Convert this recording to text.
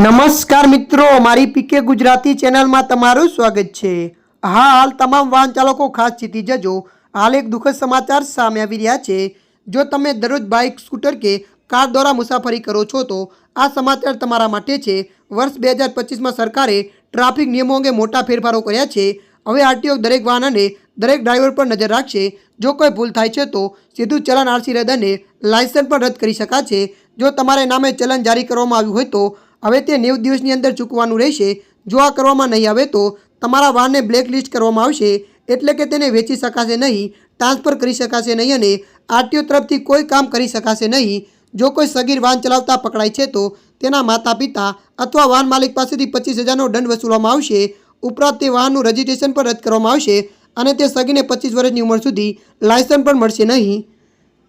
નમસ્કાર મિત્રો, મારી પીકે ગુજરાતી ચેનલમાં તમારું સ્વાગત છે. હાલ તમામ વાહન ચાલકો ખાસ ચીતી જજો. હાલ એક દુઃખદ સમાચાર સામે આવી રહ્યા છે. જો તમે દરરોજ બાઇક, સ્કૂટર કે કાર દ્વારા મુસાફરી કરો છો તો આ સમાચાર તમારા માટે છે. વર્ષ બે હજાર પચીસમાં સરકારે ટ્રાફિક નિયમો અંગે મોટા ફેરફારો કર્યા છે. હવે આરટીઓ દરેક વાહન અને દરેક ડ્રાઈવર પર નજર રાખશે. જો કોઈ ભૂલ થાય છે તો સીધું ચલણ આરસી રદ અને લાયસન્સ પણ રદ કરી શકાશે. જો તમારે નામે ચલણ જારી કરવામાં આવ્યું હોય તો હવે તે નેવ દિવસની અંદર ચૂકવાનું રહેશે. જો આ કરવામાં નહીં આવે તો તમારા વાહનને બ્લેક લિસ્ટ કરવામાં આવશે. એટલે કે તેને વેચી શકાશે નહીં, ટ્રાન્સફર કરી શકાશે નહીં અને આરટીઓ તરફથી કોઈ કામ કરી શકાશે નહીં. જો કોઈ સગીર વાહન ચલાવતા પકડાય છે તો તેના માતા પિતા અથવા વાહન માલિક પાસેથી પચીસ હજારનો દંડ વસૂલવામાં આવશે. ઉપરાંત તે વાહનનું રજિસ્ટ્રેશન પણ રદ કરવામાં આવશે અને તે સગીને પચીસ વર્ષની ઉંમર સુધી લાયસન્સ પણ મળશે નહીં.